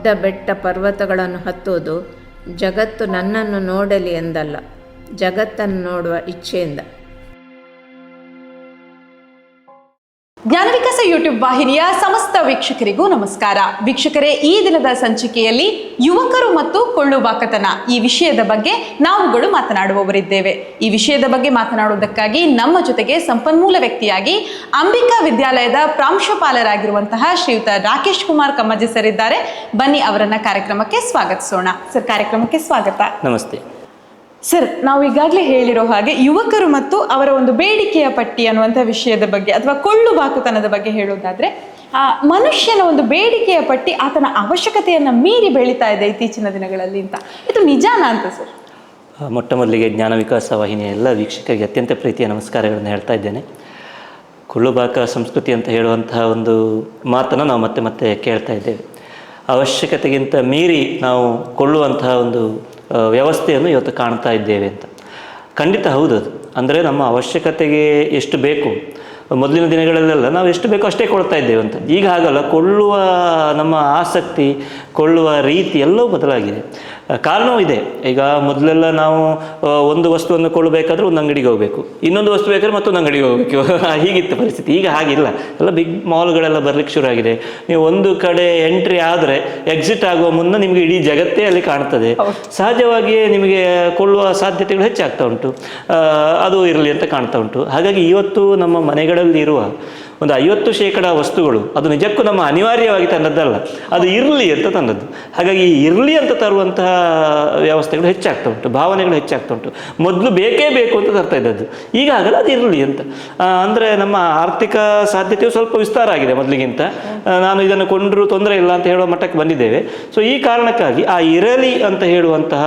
ಗುಡ್ಡ ಬೆಟ್ಟ ಪರ್ವತಗಳನ್ನು ಹತ್ತುವುದು ಜಗತ್ತು ನನ್ನನ್ನು ನೋಡಲಿ ಎಂದಲ್ಲ ಜಗತ್ತನ್ನು ನೋಡುವ ಇಚ್ಛೆಯಿಂದ. ಯೂಟ್ಯೂಬ್ ವಾಹಿನಿಯ ಸಮಸ್ತ ವೀಕ್ಷಕರಿಗೂ ನಮಸ್ಕಾರ. ವೀಕ್ಷಕರೇ, ಈ ದಿನದ ಸಂಚಿಕೆಯಲ್ಲಿ ಯುವಕರು ಮತ್ತು ಕೊಳ್ಳುಬಾಕತನ ಈ ವಿಷಯದ ಬಗ್ಗೆ ನಾವುಗಳು ಮಾತನಾಡುವವರಿದ್ದೇವೆ. ಈ ವಿಷಯದ ಬಗ್ಗೆ ಮಾತನಾಡುವುದಕ್ಕಾಗಿ ನಮ್ಮ ಜೊತೆಗೆ ಸಂಪನ್ಮೂಲ ವ್ಯಕ್ತಿಯಾಗಿ ಅಂಬಿಕಾ ವಿದ್ಯಾಲಯದ ಪ್ರಾಂಶುಪಾಲರಾಗಿರುವಂತಹ ಶ್ರೀಯುತ ರಾಕೇಶ್ ಕುಮಾರ್ ಕಮ್ಮಜಿ ಸರ್ ಇದ್ದಾರೆ. ಬನ್ನಿ ಅವರನ್ನ ಕಾರ್ಯಕ್ರಮಕ್ಕೆ ಸ್ವಾಗತಿಸೋಣ. ಸರ್, ಕಾರ್ಯಕ್ರಮಕ್ಕೆ ಸ್ವಾಗತ. ನಮಸ್ತೆ. ಸರ್, ನಾವು ಈಗಾಗಲೇ ಹೇಳಿರೋ ಹಾಗೆ ಯುವಕರು ಮತ್ತು ಅವರ ಒಂದು ಬೇಡಿಕೆಯ ಪಟ್ಟಿ ಅನ್ನುವಂಥ ವಿಷಯದ ಬಗ್ಗೆ ಅಥವಾ ಕೊಳ್ಳು ಬಾಕುತನದ ಬಗ್ಗೆ ಹೇಳೋದಾದರೆ, ಆ ಮನುಷ್ಯನ ಒಂದು ಬೇಡಿಕೆಯ ಪಟ್ಟಿ ಆತನ ಅವಶ್ಯಕತೆಯನ್ನು ಮೀರಿ ಬೆಳೀತಾ ಇದೆ ಇತ್ತೀಚಿನ ದಿನಗಳಲ್ಲಿ ಅಂತ. ಇದು ನಿಜಾನ ಅಂತ ಸರ್? ಮೊಟ್ಟ ಮೊದಲಿಗೆ ಜ್ಞಾನ ವಿಕಾಸ ವಾಹಿನಿಯ ಎಲ್ಲ ವೀಕ್ಷಕರಿಗೆ ಅತ್ಯಂತ ಪ್ರೀತಿಯ ನಮಸ್ಕಾರಗಳನ್ನು ಹೇಳ್ತಾ ಇದ್ದೇನೆ. ಕುಳ್ಳುಬಾಕ ಸಂಸ್ಕೃತಿ ಅಂತ ಹೇಳುವಂತಹ ಒಂದು ಮಾತನ್ನು ನಾವು ಮತ್ತೆ ಮತ್ತೆ ಕೇಳ್ತಾ ಇದ್ದೇವೆ. ಅವಶ್ಯಕತೆಗಿಂತ ಮೀರಿ ನಾವು ಕೊಳ್ಳುವಂತಹ ಒಂದು ವ್ಯವಸ್ಥೆಯನ್ನು ಇವತ್ತು ಕಾಣ್ತಾ ಇದ್ದೇವೆ ಅಂತ. ಖಂಡಿತ ಹೌದು ಅದು. ಅಂದರೆ ನಮ್ಮ ಅವಶ್ಯಕತೆಗೆ ಎಷ್ಟು ಬೇಕು, ಮೊದಲಿನ ದಿನಗಳಲ್ಲೆಲ್ಲ ನಾವು ಎಷ್ಟು ಬೇಕೋ ಅಷ್ಟೇ ಕೊಡ್ತಾ ಇದ್ದೇವೆ ಅಂತ. ಈಗ ಹಾಗಲ್ಲ ಕೊಳ್ಳುವ ನಮ್ಮ ಆಸಕ್ತಿ ಕೊಳ್ಳುವ ರೀತಿ ಎಲ್ಲವೂ ಬದಲಾಗಿದೆ. ಕಾರಣವೂ ಇದೆ. ಈಗ ಮೊದಲೆಲ್ಲ ನಾವು ಒಂದು ವಸ್ತುವನ್ನು ಕೊಳ್ಳಬೇಕಾದ್ರೆ ಒಂದು ಅಂಗಡಿಗೆ ಹೋಗಬೇಕು. ಇನ್ನೊಂದು ವಸ್ತು ಬೇಕಾದ್ರೆ ಮತ್ತೊಂದು ಅಂಗಡಿಗೆ ಹೋಗಬೇಕು. ಹೀಗಿತ್ತು ಪರಿಸ್ಥಿತಿ. ಈಗ ಹಾಗಿಲ್ಲ. ಎಲ್ಲ ಬಿಗ್ ಮಾಲ್ಗಳೆಲ್ಲ ಬರ್ಲಿಕ್ಕೆ ಶುರು ಆಗಿದೆ. ನೀವು ಒಂದು ಕಡೆ ಎಂಟ್ರಿ ಆದರೆ ಎಕ್ಸಿಟ್ ಆಗುವ ಮುನ್ನ ನಿಮಗೆ ಇಡೀ ಜಗತ್ತೇ ಅಲ್ಲಿ ಕಾಣ್ತದೆ. ಸಹಜವಾಗಿಯೇ ನಿಮಗೆ ಕೊಳ್ಳುವ ಸಾಧ್ಯತೆಗಳು ಹೆಚ್ಚಾಗ್ತಾ ಉಂಟು. ಅದು ಇರಲಿ ಅಂತ ಕಾಣ್ತಾ ಉಂಟು. ಹಾಗಾಗಿ ಇವತ್ತು ನಮ್ಮ ಮನೆಗಳಲ್ಲಿ ಇರುವ ಒಂದು ಐವತ್ತು ಶೇಕಡ ವಸ್ತುಗಳು, ಅದು ನಿಜಕ್ಕೂ ನಮ್ಮ ಅನಿವಾರ್ಯವಾಗಿ ತಂದದ್ದಲ್ಲ, ಅದು ಇರಲಿ ಅಂತ ತಂದದ್ದು. ಹಾಗಾಗಿ ಇರಲಿ ಅಂತ ತರುವಂತಹ ವ್ಯವಸ್ಥೆಗಳು ಹೆಚ್ಚಾಗ್ತಾ ಉಂಟು, ಭಾವನೆಗಳು ಹೆಚ್ಚಾಗ್ತಾ ಉಂಟು. ಮೊದಲು ಬೇಕೇ ಬೇಕು ಅಂತ ತರ್ತಾ ಇದ್ದದ್ದು. ಈಗಾಗಲೇ ಅದು ಇರಲಿ ಅಂತ. ಅಂದರೆ ನಮ್ಮ ಆರ್ಥಿಕ ಸಾಧ್ಯತೆಯು ಸ್ವಲ್ಪ ವಿಸ್ತಾರ ಆಗಿದೆ ಮೊದಲಿಗಿಂತ. ನಾನು ಇದನ್ನು ಕೊಂಡರೂ ತೊಂದರೆ ಇಲ್ಲ ಅಂತ ಹೇಳುವ ಮಟ್ಟಕ್ಕೆ ಬಂದಿದ್ದೇವೆ. ಸೊ ಈ ಕಾರಣಕ್ಕಾಗಿ ಆ ಇರಲಿ ಅಂತ ಹೇಳುವಂತಹ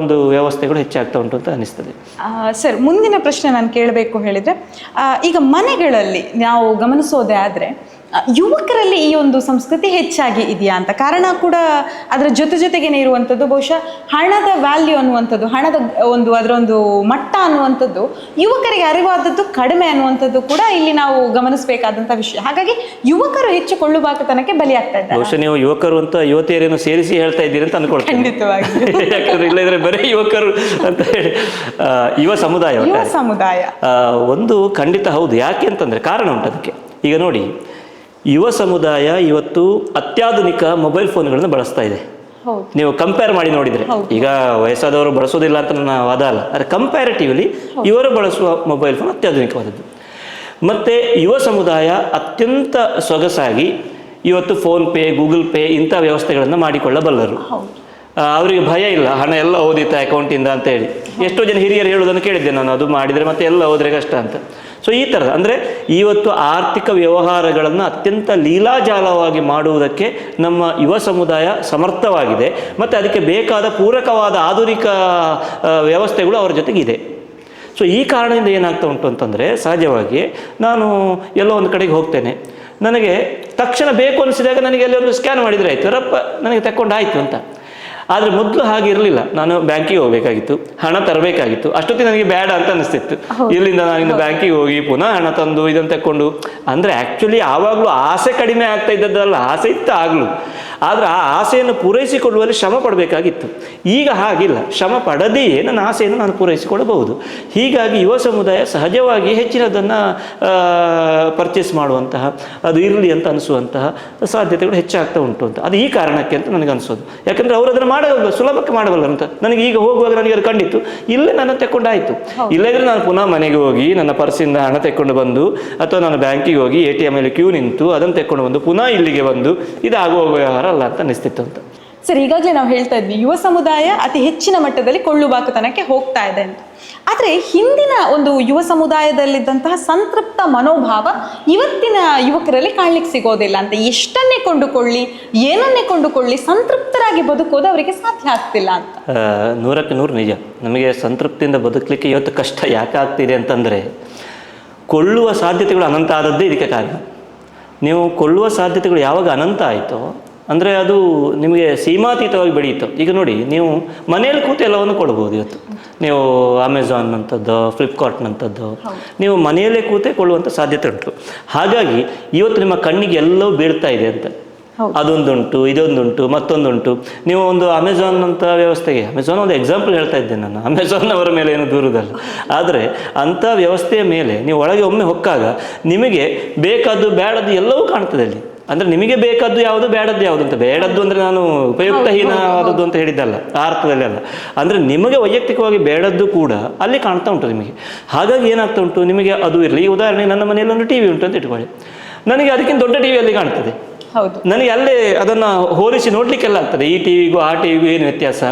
ಒಂದು ವ್ಯವಸ್ಥೆಗಳು ಹೆಚ್ಚಾಗ್ತಾ ಉಂಟು ಅಂತ ಅನಿಸ್ತದೆ ಸರ್, ಮುಂದಿನ ಪ್ರಶ್ನೆ ನಾನು ಕೇಳಬೇಕು ಹೇಳಿದರೆ ಈಗ ಮನೆಗಳಲ್ಲಿ ನಾವು ಗಮನಿಸೋದೇ ಆದರೆ ಯುವಕರಲ್ಲಿ ಈ ಒಂದು ಸಂಸ್ಕೃತಿ ಹೆಚ್ಚಾಗಿ ಇದೆಯಾ ಅಂತ? ಕಾರಣ ಕೂಡ ಅದರ ಜೊತೆ ಜೊತೆಗೇನೆ ಇರುವಂಥದ್ದು ಬಹುಶಃ ಹಣದ ವ್ಯಾಲ್ಯೂ ಅನ್ನುವಂಥದ್ದು ಹಣದ ಒಂದು ಅದರ ಒಂದು ಮಟ್ಟ ಅನ್ನುವಂಥದ್ದು ಯುವಕರಿಗೆ ಅರಿವಾದದ್ದು ಕಡಿಮೆ ಅನ್ನುವಂಥದ್ದು ಕೂಡ ಇಲ್ಲಿ ನಾವು ಗಮನಿಸಬೇಕಾದಂಥ ವಿಷಯ. ಹಾಗಾಗಿ ಯುವಕರು ಹೆಚ್ಚು ಕೊಳ್ಳುಬಾಕತನಕ್ಕೆ ಬಲಿಯಾಗ್ತಾ ಇದ್ದಾರೆ. ಬಹುಶಃ ನೀವು ಯುವಕರು ಅಂತ ಯುವತಿಯರನ್ನು ಸೇರಿಸಿ ಹೇಳ್ತಾ ಇದ್ದೀರಿ ಅಂತ ಅನ್ಕೊಳ್ತೀನಿ. ಖಂಡಿತವಾಗಿ. ಯಾಕಂದ್ರೆ ಇಲ್ಲದ್ರೆ ಬರೀ ಯುವಕರು ಅಂತ ಹೇಳಿ. ಯುವ ಸಮುದಾಯ ಯುವ ಸಮುದಾಯ. ಒಂದು ಖಂಡಿತ ಹೌದು. ಯಾಕೆ ಅಂತಂದ್ರೆ ಕಾರಣ ಉಂಟು ಅದಕ್ಕೆ. ಈಗ ನೋಡಿ ಯುವ ಸಮುದಾಯ ಇವತ್ತು ಅತ್ಯಾಧುನಿಕ ಮೊಬೈಲ್ ಫೋನ್ಗಳನ್ನು ಬಳಸ್ತಾ ಇದೆ. ನೀವು ಕಂಪೇರ್ ಮಾಡಿ ನೋಡಿದ್ರೆ. ಈಗ ವಯಸ್ಸಾದವರು ಬಳಸೋದಿಲ್ಲ ಅಂತ ನನ್ನ ವಾದ ಅಲ್ಲ. ಆದರೆ ಕಂಪ್ಯಾರಿಟಿವ್ಲಿ ಇವರು ಬಳಸುವ ಮೊಬೈಲ್ ಫೋನ್ ಅತ್ಯಾಧುನಿಕವಾದದ್ದು. ಮತ್ತೆ ಯುವ ಸಮುದಾಯ ಅತ್ಯಂತ ಸೊಗಸಾಗಿ ಇವತ್ತು ಫೋನ್ ಪೇ ಗೂಗಲ್ ಪೇ ಇಂಥ ವ್ಯವಸ್ಥೆಗಳನ್ನು ಮಾಡಿಕೊಳ್ಳಬಲ್ಲರು. ಅವರಿಗೆ ಭಯ ಇಲ್ಲ. ಹಣ ಎಲ್ಲ ಓದಿತ್ತ ಅಕೌಂಟಿಂದ ಅಂತ ಹೇಳಿ. ಎಷ್ಟೋ ಜನ ಹಿರಿಯರು ಹೇಳೋದನ್ನು ಕೇಳಿದ್ದೆ ನಾನು. ಅದು ಮಾಡಿದರೆ ಮತ್ತೆ ಎಲ್ಲ ಹೋದರೆ ಕಷ್ಟ ಅಂತ. ಸೊ ಈ ಥರದ ಅಂದರೆ ಇವತ್ತು ಆರ್ಥಿಕ ವ್ಯವಹಾರಗಳನ್ನು ಅತ್ಯಂತ ಲೀಲಾಜಾಲವಾಗಿ ಮಾಡುವುದಕ್ಕೆ ನಮ್ಮ ಯುವ ಸಮುದಾಯ ಸಮರ್ಥವಾಗಿದೆ. ಮತ್ತು ಅದಕ್ಕೆ ಬೇಕಾದ ಪೂರಕವಾದ ಆಧುನಿಕ ವ್ಯವಸ್ಥೆಗಳು ಅವರ ಜೊತೆಗಿದೆ. ಸೊ ಈ ಕಾರಣದಿಂದ ಏನಾಗ್ತಾ ಉಂಟು ಅಂತಂದರೆ ಸಹಜವಾಗಿ ನಾನು ಎಲ್ಲೋ ಒಂದು ಕಡೆಗೆ ಹೋಗ್ತೇನೆ. ನನಗೆ ತಕ್ಷಣ ಬೇಕು ಅನಿಸಿದಾಗ ನನಗೆ ಅಲ್ಲಿ ಒಂದು ಸ್ಕ್ಯಾನ್ ಮಾಡಿದರೆ ಆಯಿತು. ರಪ್ಪ, ನನಗೆ ತಕ್ಕೊಂಡಾಯಿತು ಅಂತ. ಆದರೆ ಮೊದಲು ಹಾಗೆ ಇರಲಿಲ್ಲ. ನಾನು ಬ್ಯಾಂಕಿಗೆ ಹೋಗಬೇಕಾಗಿತ್ತು ಹಣ ತರಬೇಕಾಗಿತ್ತು. ಅಷ್ಟೊತ್ತಿಗೆ ನನಗೆ ಬೇಡ ಅಂತ ಅನಿಸ್ತಿತ್ತು. ಇಲ್ಲಿಂದ ನಾನು ಇನ್ನು ಬ್ಯಾಂಕಿಗೆ ಹೋಗಿ ಪುನಃ ಹಣ ತಂದು ಇದನ್ನ ತಕ್ಕೊಂಡು ಅಂದ್ರೆ ಆಕ್ಚುಲಿ ಆವಾಗಲೂ ಆಸೆ ಕಡಿಮೆ ಆಗ್ತಾ ಇದ್ದದ್ದಲ್ಲ ಆಸೆ ಇತ್ತು ಆಗಲೂ. ಆದ್ರೆ ಆ ಆಸೆಯನ್ನು ಪೂರೈಸಿಕೊಳ್ಳುವಲ್ಲಿ ಶ್ರಮ ಪಡಬೇಕಾಗಿತ್ತು. ಈಗ ಹಾಗಿಲ್ಲ. ಶ್ರಮ ಪಡದೆಯೇ ನನ್ನ ಆಸೆಯನ್ನು ನಾನು ಪೂರೈಸಿಕೊಳ್ಳಬಹುದು. ಹೀಗಾಗಿ ಯುವ ಸಮುದಾಯ ಸಹಜವಾಗಿ ಹೆಚ್ಚಿನದನ್ನ ಪರ್ಚೇಸ್ ಮಾಡುವಂತಹ ಅದು ಇರಲಿ ಅಂತ ಅನಿಸುವಂತಹ ಸಾಧ್ಯತೆಗಳು ಹೆಚ್ಚಾಗ್ತಾ ಉಂಟು ಅಂತ. ಅದು ಈ ಕಾರಣಕ್ಕೆ ಅಂತ ನನಗೆ ಅನಿಸೋದು ಯಾಕಂದ್ರೆ ಅವರು ಅದನ್ನು ಮಾಡಬಲ್ಲ ಸುಲಭಕ್ಕೆ ಮಾಡಬಲ್ಲ ಅಂತ. ನನಗೆ ಈಗ ಹೋಗುವಾಗ ನನಗೆ ಅದು ಕಂಡಿತ್ತು. ಇಲ್ಲೇ ನನ್ನ ತೆಕ್ಕೊಂಡಾಯ್ತು. ಇಲ್ಲದ್ರೆ ನಾನು ಪುನಃ ಮನೆಗೆ ಹೋಗಿ ನನ್ನ ಪರ್ಸಿಂದ ಹಣ ತೆಕ್ಕೊಂಡು ಬಂದು ಅಥವಾ ನಾನು ಬ್ಯಾಂಕಿಗೆ ಹೋಗಿ ಎ ಟಿ ಎಂ ಅಲ್ಲಿ ಕ್ಯೂ ನಿಂತು ಅದನ್ನು ತೆಕ್ಕೊಂಡು ಬಂದು ಪುನಃ ಇಲ್ಲಿಗೆ ಬಂದು ಇದು ಆಗುವ ವ್ಯವಹಾರ ಅಲ್ಲ ಅಂತ ಅನಿಸ್ತಿತ್ತು ಅಂತ. ಸರ್, ಈಗಾಗಲೇ ನಾವು ಹೇಳ್ತಾ ಇದ್ವಿ, ಯುವ ಸಮುದಾಯ ಅತಿ ಹೆಚ್ಚಿನ ಮಟ್ಟದಲ್ಲಿ ಕೊಳ್ಳುಬಾಕತನಕ್ಕೆ ಹೋಗ್ತಾ ಇದೆ ಅಂತ. ಆದರೆ ಹಿಂದಿನ ಒಂದು ಯುವ ಸಮುದಾಯದಲ್ಲಿದ್ದಂತಹ ಸಂತೃಪ್ತ ಮನೋಭಾವ ಇವತ್ತಿನ ಯುವಕರಲ್ಲಿ ಕಾಣ್ಲಿಕ್ಕೆ ಸಿಗೋದಿಲ್ಲ ಅಂತ. ಎಷ್ಟನ್ನೇ ಕೊಂಡುಕೊಳ್ಳಿ, ಏನನ್ನೇ ಕೊಂಡುಕೊಳ್ಳಿ, ಸಂತೃಪ್ತರಾಗಿ ಬದುಕೋದು ಅವರಿಗೆ ಸಾಧ್ಯ ಆಗ್ತಿಲ್ಲ ಅಂತ. ನೂರಕ್ಕೆ ನೂರು ನಿಜ. ನಮಗೆ ಸಂತೃಪ್ತಿಯಿಂದ ಬದುಕಲಿಕ್ಕೆ ಇವತ್ತು ಕಷ್ಟ ಯಾಕೆ ಆಗ್ತಿದೆ ಅಂತಂದರೆ, ಕೊಳ್ಳುವ ಸಾಧ್ಯತೆಗಳು ಅನಂತ ಆದದ್ದೇ ಇದಕ್ಕೆ ಕಾರಣ. ನೀವು ಕೊಳ್ಳುವ ಸಾಧ್ಯತೆಗಳು ಯಾವಾಗ ಅನಂತ ಆಯಿತೋ ಅಂದರೆ ಅದು ನಿಮಗೆ ಸೀಮಾತೀತವಾಗಿ ಬೆಳೆಯಿತು. ಈಗ ನೋಡಿ ನೀವು ಮನೆಯಲ್ಲಿ ಕೂತು ಎಲ್ಲವನ್ನು ಕೊಡ್ಬೋದು ಇವತ್ತು. ನೀವು ಅಮೆಝಾನ್ ಅಂಥದ್ದು ಫ್ಲಿಪ್ಕಾರ್ಟ್ನಂಥದ್ದು ನೀವು ಮನೆಯಲ್ಲೇ ಕೂತೇ ಕೊಳ್ಳುವಂಥ ಸಾಧ್ಯತೆ ಉಂಟು. ಹಾಗಾಗಿ ಇವತ್ತು ನಿಮ್ಮ ಕಣ್ಣಿಗೆ ಎಲ್ಲವೂ ಬೀಳ್ತಾ ಇದೆ ಅಂತ. ಅದೊಂದುಂಟು ಇದೊಂದುಂಟು ಮತ್ತೊಂದುಂಟು. ನೀವು ಒಂದು ಅಮೆಝಾನ್ ಅಂತ ವ್ಯವಸ್ಥೆಗೆ ಅಮೆಝಾನ್ ಒಂದು ಎಕ್ಸಾಂಪಲ್ ಹೇಳ್ತಾ ಇದ್ದೇನೆ ನಾನು. ಅಮೆಝಾನ್ ಅವರ ಮೇಲೆ ಏನು ದೂರದಲ್ಲ. ಆದರೆ ಅಂಥ ವ್ಯವಸ್ಥೆಯ ಮೇಲೆ ನೀವು ಒಳಗೆ ಒಮ್ಮೆ ಹೊಕ್ಕಾಗ ನಿಮಗೆ ಬೇಕಾದ್ದು ಬೇಡದ್ದು ಎಲ್ಲವೂ ಕಾಣ್ತದೆ ಅಲ್ಲಿ. ಅಂದರೆ ನಿಮಗೆ ಬೇಕಾದ್ದು ಯಾವುದು, ಬೇಡದ್ದು ಯಾವುದು ಅಂತ. ಬೇಡದ್ದು ಅಂದ್ರೆ ನಾನು ಉಪಯುಕ್ತಹೀನವಾದದ್ದು ಅಂತ ಹೇಳಿದ್ದಲ್ಲ ಆ ಅರ್ಥದಲ್ಲಿ ಅಲ್ಲ ಅಂದ್ರೆ ನಿಮಗೆ ವೈಯಕ್ತಿಕವಾಗಿ ಬೇಡದ್ದು ಕೂಡ ಅಲ್ಲಿ ಕಾಣ್ತಾ ಉಂಟು ನಿಮಗೆ. ಹಾಗಾಗಿ ಏನಾಗ್ತಾ ಉಂಟು, ನಿಮಗೆ ಅದು ಇರಲಿ. ಉದಾಹರಣೆ ನನ್ನ ಮನೆಯಲ್ಲಿ ಒಂದು ಟಿವಿ ಉಂಟು ಅಂತ ಇಟ್ಕೊಳ್ಳಿ. ನನಗೆ ಅದಕ್ಕಿಂತ ದೊಡ್ಡ ಟಿವಿ ವಿಯಲ್ಲಿ ಕಾಣ್ತದೆ. ನನಗೆ ಅಲ್ಲೇ ಅದನ್ನು ಹೋಲಿಸಿ ನೋಡಲಿಕ್ಕೆಲ್ಲ ಆಗ್ತದೆ. ಈ ಟಿವಿಗೂ ಆ ಟಿವಿಗೂ ಏನು ವ್ಯತ್ಯಾಸ?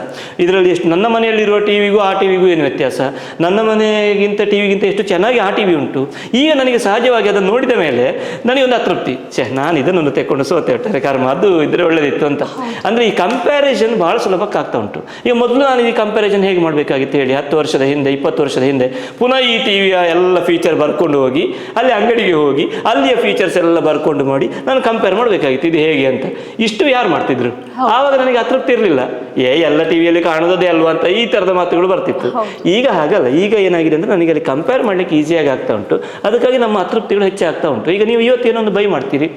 ಇದರಲ್ಲಿ ಎಷ್ಟು ನನ್ನ ಮನೆಯಲ್ಲಿರುವ ಟಿವಿಗೂ ಆ ಟಿವಿಗೂ ಏನು ವ್ಯತ್ಯಾಸ? ನನ್ನ ಮನೆಗಿಂತ ಟಿವಿಗಿಂತ ಎಷ್ಟು ಚೆನ್ನಾಗಿ ಆ ಟಿವಿ ಉಂಟು? ಈಗ ನನಗೆ ಸಹಜವಾಗಿ ಅದನ್ನು ನೋಡಿದ ಮೇಲೆ ನನಗೆ ಒಂದು ಅತೃಪ್ತಿ. ಛೇ ನಾನು ಇದನ್ನೊಂದು ತೆಕ್ಕೊಂಡು ಸೋತೆ ಬಿಟ್ಟರೆ ಕರ್ಮ ಅದು ಇದ್ರೆ ಒಳ್ಳೆದಿತ್ತು ಅಂತ. ಅಂದರೆ ಈ ಕಂಪ್ಯಾರಿಸನ್ ಭಾಳ ಸುಲಭಕ್ಕೆ ಆಗ್ತಾ ಉಂಟು. ಈಗ ಮೊದಲು ನಾನು ಈ ಕಂಪ್ಯಾರಿಸನ್ ಹೇಗೆ ಮಾಡಬೇಕಾಗಿತ್ತು ಹೇಳಿ? ಹತ್ತು ವರ್ಷದ ಹಿಂದೆ ಇಪ್ಪತ್ತು ವರ್ಷದ ಹಿಂದೆ ಪುನಃ ಈ ಟಿವಿಯ ಎಲ್ಲ ಫೀಚರ್ ಬರ್ಕೊಂಡು ಹೋಗಿ ಅಲ್ಲಿ ಅಂಗಡಿಗೆ ಹೋಗಿ ಅಲ್ಲಿಯ ಫೀಚರ್ಸ್ ಎಲ್ಲ ಬರ್ಕೊಂಡು ಮಾಡಿ ನಾನು ಕಂಪೇರ್ ಮಾಡಬೇಕಾಗಿತ್ತು. ಇದು ಹೇಗೆ ಅಂತ. ಇಷ್ಟು ಯಾರು ಮಾಡ್ತಿದ್ರು? ಆವಾಗ ನನಗೆ ಅತೃಪ್ತಿ ಇರಲಿಲ್ಲ. ಏ ಎಲ್ಲ ಟಿವಿಯಲ್ಲಿ ಕಾಣೋದೇ ಅಲ್ವಾ ಅಂತ ಈ ಥರದ ಮಾತುಗಳು ಬರ್ತಿತ್ತು. ಈಗ ಹಾಗಲ್ಲ. ಈಗ ಏನಾಗಿದೆ ಅಂದರೆ ನನಗೆ ಅಲ್ಲಿ ಕಂಪೇರ್ ಮಾಡಲಿಕ್ಕೆ ಈಸಿಯಾಗಿ ಆಗ್ತಾ ಉಂಟು. ಅದಕ್ಕಾಗಿ ನಮ್ಮ ಅತೃಪ್ತಿಗಳು ಹೆಚ್ಚಾಗ್ತಾ ಉಂಟು. ಈಗ ನೀವು ಇವತ್ತು ಏನೊಂದು ಬೈ ಮಾಡ್ತೀರಿ?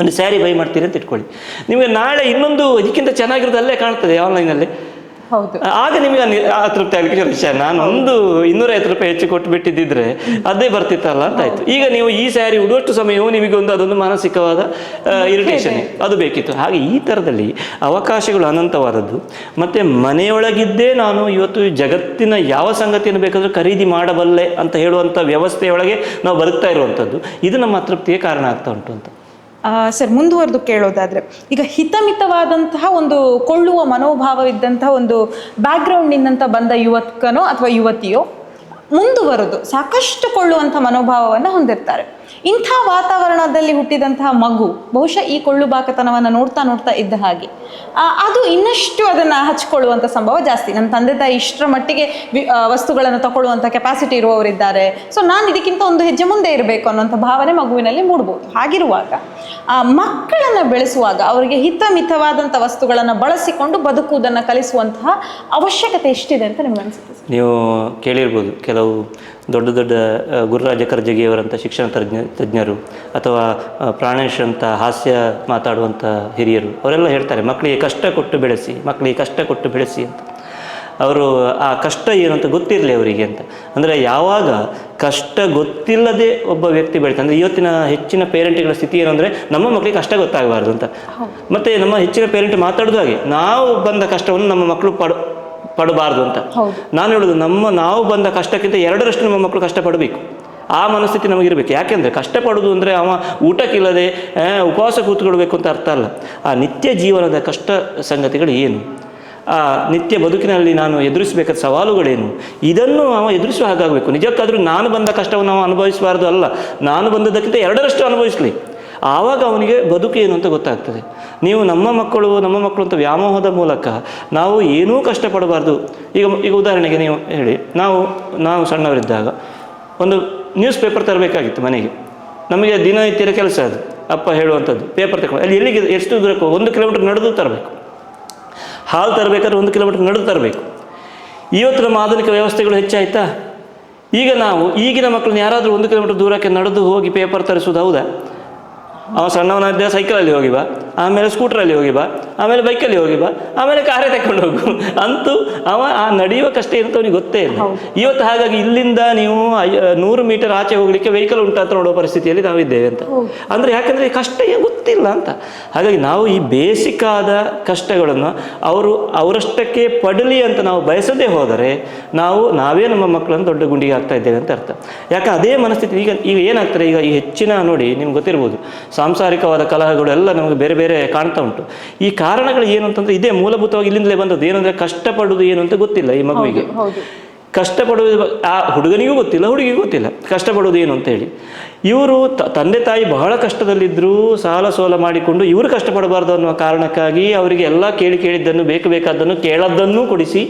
ಒಂದು ಸ್ಯಾರಿ ಬೈ ಮಾಡ್ತೀರಿ ಅಂತ ಇಟ್ಕೊಳ್ಳಿ. ನಿಮಗೆ ನಾಳೆ ಇನ್ನೊಂದು ಇದಕ್ಕಿಂತ ಚೆನ್ನಾಗಿರೋದು ಅಲ್ಲೇ ಕಾಣ್ತದೆ ಆನ್ಲೈನಲ್ಲಿ ಆಗ ನಿಮಗೆ ತೃಪ್ತಿ ಅತೃಪ್ತಿ ಆಗಲಿಕ್ಕೆ ವಿಷಯ. ನಾನು ಒಂದು ಇನ್ನೂರೈವತ್ತು ರೂಪಾಯಿ ಹೆಚ್ಚು ಕೊಟ್ಟು ಬಿಟ್ಟಿದ್ದಿದ್ರೆ ಅದೇ ಬರ್ತಿತ್ತಲ್ಲ ಅಂತ ಆಯ್ತು. ಈಗ ನೀವು ಈ ಸ್ಯಾರಿ ಉಡುವಷ್ಟು ಸಮಯವು ನಿಮಗೆ ಒಂದು ಅದೊಂದು ಮಾನಸಿಕವಾದ ಇರಿಟೇಷನ್ ಅದು ಬೇಕಿತ್ತು. ಹಾಗೆ ಈ ಥರದಲ್ಲಿ ಅವಕಾಶಗಳು ಅನಂತವಾದದ್ದು. ಮತ್ತೆ ಮನೆಯೊಳಗಿದ್ದೇ ನಾನು ಇವತ್ತು ಜಗತ್ತಿನ ಯಾವ ಸಂಗತಿಯನ್ನು ಬೇಕಾದರೂ ಖರೀದಿ ಮಾಡಬಲ್ಲೆ ಅಂತ ಹೇಳುವಂಥ ವ್ಯವಸ್ಥೆಯೊಳಗೆ ನಾವು ಬದುಕ್ತಾ ಇರುವಂಥದ್ದು. ಇದು ನಮ್ಮ ಅತೃಪ್ತಿಗೆ ಕಾರಣ ಆಗ್ತಾ ಉಂಟು ಅಂತ. ಸರ್, ಮುಂದುವರೆದು ಕೇಳೋದಾದರೆ, ಈಗ ಹಿತಮಿತವಾದಂತಹ ಒಂದು ಕೊಳ್ಳುವ ಮನೋಭಾವವಿದ್ದಂತಹ ಒಂದು ಬ್ಯಾಕ್ಗ್ರೌಂಡ್ನಿಂದ ಬಂದ ಯುವಕನೋ ಅಥವಾ ಯುವತಿಯೋ ಮುಂದುವರೆದು ಸಾಕಷ್ಟು ಕೊಳ್ಳುವಂಥ ಮನೋಭಾವವನ್ನು ಹೊಂದಿರ್ತಾರೆ. ಇಂಥ ವಾತಾವರಣದಲ್ಲಿ ಹುಟ್ಟಿದಂತಹ ಮಗು ಬಹುಶಃ ಈ ಕೊಳ್ಳುಬಾಕತನವನ್ನು ನೋಡ್ತಾ ನೋಡ್ತಾ ಇದ್ದ ಹಾಗೆ. ಅದು ಇನ್ನಷ್ಟು ಅದನ್ನು ಹಚ್ಕೊಳ್ಳುವಂಥ ಸಂಭವ ಜಾಸ್ತಿ. ನನ್ನ ತಂದೆ ತಾಯಿ ಇಷ್ಟರ ಮಟ್ಟಿಗೆ ವಸ್ತುಗಳನ್ನು ತಗೊಳ್ಳುವಂಥ ಕೆಪಾಸಿಟಿ ಇರುವವರಿದ್ದಾರೆ. ಸೊ ನಾನು ಇದಕ್ಕಿಂತ ಒಂದು ಹೆಜ್ಜೆ ಮುಂದೆ ಇರಬೇಕು ಅನ್ನೋಂಥ ಭಾವನೆ ಮಗುವಿನಲ್ಲಿ ಮೂಡ್ಬೋದು. ಹಾಗಿರುವಾಗ, ಆ, ಮಕ್ಕಳನ್ನು ಬೆಳೆಸುವಾಗ ಅವರಿಗೆ ಹಿತಮಿತವಾದಂಥ ವಸ್ತುಗಳನ್ನು ಬಳಸಿಕೊಂಡು ಬದುಕುವುದನ್ನು ಕಲಿಸುವಂತಹ ಅವಶ್ಯಕತೆ ಎಷ್ಟಿದೆ ಅಂತ ನಿಮ್ಗೆ ಅನಿಸುತ್ತೆ ನೀವು ಕೇಳಿರ್ಬೋದು. ಕೆಲವು ದೊಡ್ಡ ದೊಡ್ಡ ಗುರುರಾಜ ಕರ್ಜಗಿಯವರಂಥ ಶಿಕ್ಷಣ ತಜ್ಞ ತಜ್ಞರು ಅಥವಾ ಪ್ರಾಣೇಶ್ ಅಂತ ಹಾಸ್ಯ ಮಾತಾಡುವಂಥ ಹಿರಿಯರು ಅವರೆಲ್ಲ ಹೇಳ್ತಾರೆ ಮಕ್ಕಳಿಗೆ ಕಷ್ಟ ಕೊಟ್ಟು ಬೆಳೆಸಿ ಮಕ್ಕಳಿಗೆ ಕಷ್ಟ ಕೊಟ್ಟು ಬೆಳೆಸಿ ಅಂತ. ಅವರು ಆ ಕಷ್ಟ ಏನು ಅಂತ ಗೊತ್ತಿರಲಿ ಅವರಿಗೆ ಅಂತ. ಅಂದರೆ ಯಾವಾಗ ಕಷ್ಟ ಗೊತ್ತಿಲ್ಲದೆ ಒಬ್ಬ ವ್ಯಕ್ತಿ ಬೆಳಿತಾನೆ ಅಂದರೆ ಇವತ್ತಿನ ಹೆಚ್ಚಿನ ಪೇರೆಂಟ್ಗಳ ಸ್ಥಿತಿ ಏನು ಅಂದರೆ ನಮ್ಮ ಮಕ್ಕಳಿಗೆ ಕಷ್ಟ ಗೊತ್ತಾಗಬಾರ್ದು ಅಂತ. ಮತ್ತು ನಮ್ಮ ಹೆಚ್ಚಿನ ಪೇರೆಂಟ್ ಮಾತಾಡೋದು ಹಾಗೆ ನಾವು ಬಂದ ಕಷ್ಟವನ್ನು ನಮ್ಮ ಮಕ್ಕಳು ಪಡ ಪಡಬಾರ್ದು ಅಂತ. ನಾನು ಹೇಳೋದು ನಮ್ಮ ನಾವು ಬಂದ ಕಷ್ಟಕ್ಕಿಂತ ಎರಡರಷ್ಟು ನಮ್ಮ ಮಕ್ಕಳು ಕಷ್ಟಪಡಬೇಕು. ಆ ಮನಸ್ಥಿತಿ ನಮಗಿರಬೇಕು. ಯಾಕೆಂದರೆ ಕಷ್ಟಪಡೋದು ಅಂದರೆ ಅವ ಊಟಕ್ಕಿಲ್ಲದೆ ಉಪವಾಸ ಕೂತ್ಕೊಳ್ಬೇಕು ಅಂತ ಅರ್ಥ ಅಲ್ಲ. ಆ ನಿತ್ಯ ಜೀವನದ ಕಷ್ಟ ಸಂಗತಿಗಳು ಏನು? ಆ ನಿತ್ಯ ಬದುಕಿನಲ್ಲಿ ನಾನು ಎದುರಿಸಬೇಕಾದ ಸವಾಲುಗಳೇನು? ಇದನ್ನು ಅವ ಎದುರಿಸುವ ಹಾಗಾಗಬೇಕು. ನಿಜಕ್ಕಾದರೂ ನಾನು ಬಂದ ಕಷ್ಟವನ್ನು ಅವ ಅನುಭವಿಸಬಾರ್ದು ಅಲ್ಲ. ನಾನು ಬಂದದಕ್ಕಿಂತ ಎರಡರಷ್ಟು ಅನುಭವಿಸಲಿ. ಆವಾಗ ಅವನಿಗೆ ಬದುಕು ಏನು ಅಂತ ಗೊತ್ತಾಗ್ತದೆ. ನೀವು ನಮ್ಮ ಮಕ್ಕಳು ನಮ್ಮ ಮಕ್ಕಳು ಅಂತ ವ್ಯಾಮೋಹದ ಮೂಲಕ ನಾವು ಏನೂ ಕಷ್ಟಪಡಬಾರ್ದು. ಈಗ ಈಗ ಉದಾಹರಣೆಗೆ ನೀವು ಹೇಳಿ, ನಾವು ನಾವು ಸಣ್ಣವರಿದ್ದಾಗ ಒಂದು ನ್ಯೂಸ್ ಪೇಪರ್ ತರಬೇಕಾಗಿತ್ತು ಮನೆಗೆ. ನಮಗೆ ದಿನನಿತ್ಯದ ಕೆಲಸ ಅದು, ಅಪ್ಪ ಹೇಳುವಂಥದ್ದು ಪೇಪರ್ ತಗೊಂಡು, ಅಲ್ಲಿ ಎಲ್ಲಿಗೆ, ಎಷ್ಟು ದೂರಕ್ಕೆ ಒಂದು ಕಿಲೋಮೀಟರ್ ನಡೆದು ತರಬೇಕು. ಹಾಲು ತರಬೇಕಾದ್ರೆ ಒಂದು ಕಿಲೋಮೀಟರ್ ನಡೆದು ತರಬೇಕು. ಇವತ್ತು ನಮ್ಮ ಆಧುನಿಕ ವ್ಯವಸ್ಥೆಗಳು ಹೆಚ್ಚಾಯ್ತಾ? ಈಗ ನಾವು ಈಗಿನ ಮಕ್ಕಳನ್ನ ಯಾರಾದರೂ ಒಂದು ಕಿಲೋಮೀಟರ್ ದೂರಕ್ಕೆ ನಡೆದು ಹೋಗಿ ಪೇಪರ್ ತರಿಸೋದು ಹೌದಾ? ಅವ ಸಣ್ಣವನಾದ್ದೆ ಸೈಕಲಲ್ಲಿ ಹೋಗಿ ಬಾ ಆಮೇಲೆ ಸ್ಕೂಟ್ರಲ್ಲಿ ಹೋಗಿ ಬಾ ಆಮೇಲೆ ಬೈಕಲ್ಲಿ ಹೋಗಿ ಬಾ ಆಮೇಲೆ ಕಾರೇ ತಗೊಂಡು ಹೋಗು. ಅಂತೂ ಅವ ಆ ನಡೆಯುವ ಕಷ್ಟ ಇರ್ತವನಿಗೆ ಗೊತ್ತೇ ಇಲ್ಲ. ಇವತ್ತು ಹಾಗಾಗಿ ಇಲ್ಲಿಂದ ನೀವು ನೂರು ಮೀಟರ್ ಆಚೆ ಹೋಗ್ಲಿಕ್ಕೆ ವೆಹಿಕಲ್ ಉಂಟು ಅಂತ ನೋಡೋ ಪರಿಸ್ಥಿತಿಯಲ್ಲಿ ನಾವಿದ್ದೇವೆ ಅಂತ. ಅಂದ್ರೆ ಯಾಕಂದ್ರೆ ಕಷ್ಟ ಏನು ಗೊತ್ತಿಲ್ಲ ಅಂತ. ಹಾಗಾಗಿ ನಾವು ಈ ಬೇಸಿಕ್ ಆದ ಕಷ್ಟಗಳನ್ನು ಅವರು ಅವರಷ್ಟಕ್ಕೆ ಪಡಲಿ ಅಂತ ನಾವು ಬಯಸದೇ ಹೋದರೆ ನಾವು ನಾವೇ ನಮ್ಮ ಮಕ್ಕಳನ್ನು ದೊಡ್ಡ ಗುಂಡಿಗೆ ಆಗ್ತಾ ಇದ್ದೇವೆ ಅಂತ ಅರ್ಥ. ಯಾಕೆ ಅದೇ ಮನಸ್ಥಿತಿ ಈಗ ಈಗ ಏನಾಗ್ತಾರೆ ಈಗ ಈ ಹೆಚ್ಚಿನ ನೋಡಿ ನಿಮ್ಗೆ ಗೊತ್ತಿರ್ಬೋದು. ಸಾಂಸಾರಿಕವಾದ ಕಲಹಗಳು ಎಲ್ಲ ನಮಗೆ ಬೇರೆ ಬೇರೆ ಕಾಣ್ತಾ ಉಂಟು. ಈ ಕಾರಣಗಳು ಏನು ಅಂತಂದ್ರೆ ಇದೇ ಮೂಲಭೂತವಾಗಿ ಇಲ್ಲಿಂದಲೇ ಬಂದದ್ದು. ಏನಂದ್ರೆ ಕಷ್ಟಪಡುವುದು ಏನು ಅಂತ ಗೊತ್ತಿಲ್ಲ ಈ ಮಗುವಿಗೆ. ಕಷ್ಟಪಡುವುದು ಆ ಹುಡುಗನಿಗೂ ಗೊತ್ತಿಲ್ಲ ಹುಡುಗಿಗೂ ಗೊತ್ತಿಲ್ಲ. ಕಷ್ಟಪಡುವುದು ಏನು ಅಂತ ಹೇಳಿ. ಇವರು ತಂದೆ ತಾಯಿ ಬಹಳ ಕಷ್ಟದಲ್ಲಿದ್ದರೂ ಸಾಲ ಸೋಲ ಮಾಡಿಕೊಂಡು ಇವರು ಕಷ್ಟಪಡಬಾರ್ದು ಅನ್ನುವ ಕಾರಣಕ್ಕಾಗಿ ಅವರಿಗೆ ಎಲ್ಲ ಕೇಳಿ ಕೇಳಿದ್ದನ್ನು ಬೇಕು ಬೇಕಾದ್ದನ್ನು ಕೇಳದ್ದನ್ನೂ ಕೊಡಿಸಿ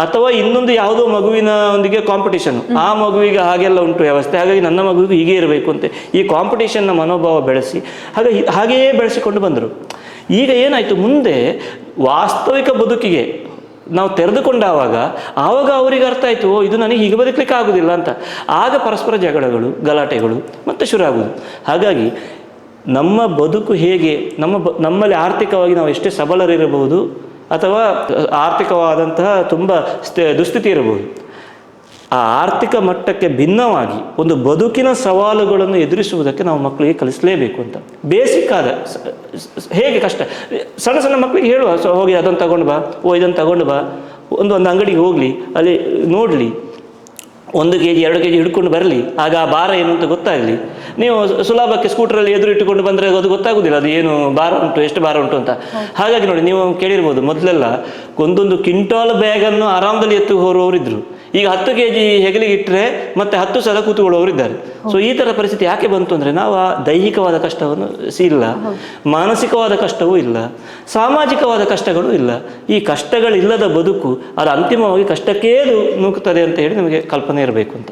ಅಥವಾ ಇನ್ನೊಂದು ಯಾವುದೋ ಮಗುವಿನ ಒಂದಿಗೆ ಕಾಂಪಿಟೇಷನ್ ಆ ಮಗುವಿಗೆ ಹಾಗೆಲ್ಲ ಉಂಟು ವ್ಯವಸ್ಥೆ. ಹಾಗಾಗಿ ನನ್ನ ಮಗುವಿಗೂ ಹೀಗೆ ಇರಬೇಕು ಅಂತ. ಈ ಕಾಂಪಿಟೇಷನ್ನ ಮನೋಭಾವ ಬೆಳೆಸಿ. ಹಾಗೆ ಹಾಗೆಯೇ ಬೆಳೆಸಿಕೊಂಡು ಬಂದರು. ಈಗ ಏನಾಯಿತು? ಮುಂದೆ ವಾಸ್ತವಿಕ ಬದುಕಿಗೆ ನಾವು ತೆರೆದುಕೊಂಡಾವಾಗ ಆವಾಗ ಅವರಿಗೆ ಅರ್ಥ ಆಯಿತು ಇದು ನನಗೆ ಹೀಗೆ ಬದುಕಲಿಕ್ಕೆ ಆಗೋದಿಲ್ಲ ಅಂತ. ಆಗ ಪರಸ್ಪರ ಜಗಳಗಳು, ಗಲಾಟೆಗಳು ಮತ್ತೆ ಶುರು ಆಗುವುದು. ಹಾಗಾಗಿ ನಮ್ಮ ಬದುಕು ಹೇಗೆ, ನಮ್ಮ ನಮ್ಮಲ್ಲಿ ಆರ್ಥಿಕವಾಗಿ ನಾವು ಎಷ್ಟೇ ಸಬಲರಿರಬಹುದು ಅಥವಾ ಆರ್ಥಿಕವಾದಂತಹ ತುಂಬ ದುಸ್ಥಿತಿ ಇರಬಹುದು. ಆ ಆರ್ಥಿಕ ಮಟ್ಟಕ್ಕೆ ಭಿನ್ನವಾಗಿ ಒಂದು ಬದುಕಿನ ಸವಾಲುಗಳನ್ನು ಎದುರಿಸುವುದಕ್ಕೆ ನಾವು ಮಕ್ಕಳಿಗೆ ಕಲಿಸಲೇಬೇಕು ಅಂತ. ಬೇಸಿಕ್ ಆದ ಹೇಗೆ ಕಷ್ಟ? ಸಣ್ಣ ಸಣ್ಣ ಮಕ್ಕಳಿಗೆ ಹೇಳುವ ಹೋಗಿ ಅದನ್ನು ತಗೊಂಡು ಬಾ, ಓ, ಇದನ್ನು ತಗೊಂಡು ಬಾ, ಒಂದು ಒಂದು ಅಂಗಡಿಗೆ ಹೋಗಲಿ, ಅಲ್ಲಿ ನೋಡಲಿ ಒಂದು ಕೆ ಜಿ ಎರಡು ಕೆ ಜಿ ಹಿಡ್ಕೊಂಡು ಬರಲಿ. ಆಗ ಆ ಭಾರ ಏನು ಅಂತ ಗೊತ್ತಾಗಲಿ. ನೀವು ಸುಲಭಕ್ಕೆ ಸ್ಕೂಟ್ರಲ್ಲಿ ಎದುರು ಇಟ್ಟುಕೊಂಡು ಬಂದರೆ ಅದು ಗೊತ್ತಾಗೋದಿಲ್ಲ. ಅದು ಏನು ಭಾರ ಉಂಟು, ಎಷ್ಟು ಭಾರ ಉಂಟು ಅಂತ. ಹಾಗಾಗಿ ನೋಡಿ, ನೀವು ಕೇಳಿರ್ಬೋದು ಮೊದಲೆಲ್ಲ ಒಂದೊಂದು ಕ್ವಿಂಟಾಲ್ ಬ್ಯಾಗನ್ನು ಆರಾಮದಲ್ಲಿ ಎತ್ತು ಹೊರುವವರಿದ್ದರು ಈಗ ಹತ್ತು ಕೆ ಜಿ ಹೆಗಲಿಗೆ ಇಟ್ಟರೆ ಮತ್ತೆ ಹತ್ತು ಸಲ ಕೂತುಕೊಳ್ಳುವವರಿದ್ದಾರೆ. ಸೊ ಈ ತರ ಪರಿಸ್ಥಿತಿ ಯಾಕೆ ಬಂತು ಅಂದ್ರೆ ನಾವು ಆ ದೈಹಿಕವಾದ ಕಷ್ಟವನ್ನು ಇಲ್ಲ ಮಾನಸಿಕವಾದ ಕಷ್ಟವೂ ಇಲ್ಲ, ಸಾಮಾಜಿಕವಾದ ಕಷ್ಟಗಳು ಇಲ್ಲ. ಈ ಕಷ್ಟಗಳಿಲ್ಲದ ಬದುಕು ಅದು ಅಂತಿಮವಾಗಿ ಕಷ್ಟಕ್ಕೇ ನೂಕುತ್ತದೆ ಅಂತ ಹೇಳಿ ನಮಗೆ ಕಲ್ಪನೆ ಇರಬೇಕು ಅಂತ.